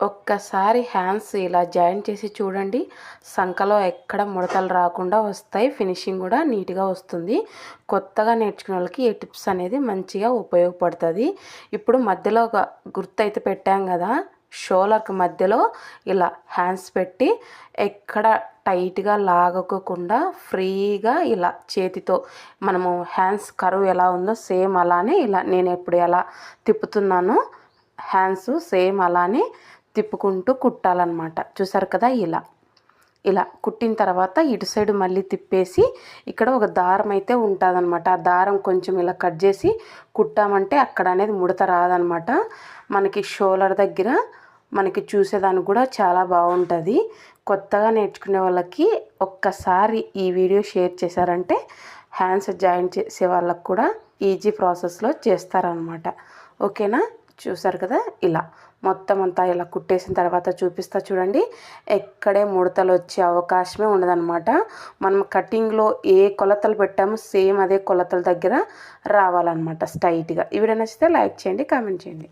ఒక్కసారి హ్యాండ్స్ ఇలా జాయిన్ చేసి చూడండి. సంఖలో ఎక్కడ ముడతలు రాకుండా వస్తాయి. ఫినిషింగ్ కూడా నీట్గా వస్తుంది. కొత్తగా నేర్చుకునే వాళ్ళకి ఈ టిప్స్ అనేది మంచిగా ఉపయోగపడుతుంది. ఇప్పుడు మధ్యలో ఒక గుర్తు పెట్టాం కదా షోలకు మధ్యలో ఇలా హ్యాండ్స్ పెట్టి ఎక్కడ టైట్గా లాగకుండా ఫ్రీగా ఇలా చేతితో మనము హ్యాండ్స్ కరువు ఎలా ఉందో సేమ్ అలానే ఇలా నేను ఎప్పుడు ఎలా తిప్పుతున్నానో హ్యాండ్స్ సేమ్ అలానే తిప్పుకుంటూ కుట్టాలన్నమాట. చూసారు కదా ఇలా. ఇలా కుట్టిన తర్వాత ఇటు సైడ్ మళ్ళీ తిప్పేసి ఇక్కడ ఒక దారం అయితే ఉంటుందన్నమాట. ఆ దారం కొంచెం ఇలా కట్ చేసి కుట్టామంటే అక్కడ అనేది ముడత రాదనమాట మనకి షోలర్ దగ్గర మనకి చూసేదానికి కూడా చాలా బాగుంటుంది. కొత్తగా నేర్చుకునే వాళ్ళకి ఒక్కసారి ఈ వీడియో షేర్ చేశారంటే హ్యాండ్స్ జాయిన్ చేసే వాళ్ళకి కూడా ఈజీ ప్రాసెస్లో చేస్తారనమాట ఓకేనా? చూసారు కదా? ఇలా. మొత్తం అంతా ఇలా కుట్టేసిన తర్వాత చూపిస్తా చూడండి. ఎక్కడే ముడతలు వచ్చే అవకాశమే ఉండదన్నమాట. మనం కటింగ్లో ఏ కొలతలు పెట్టామో సేమ్ అదే కొలతల దగ్గర రావాలన్నమాట స్ట్రైట్గా. ఈ వీడియో నచ్చితే లైక్ చేయండి కామెంట్ చేయండి.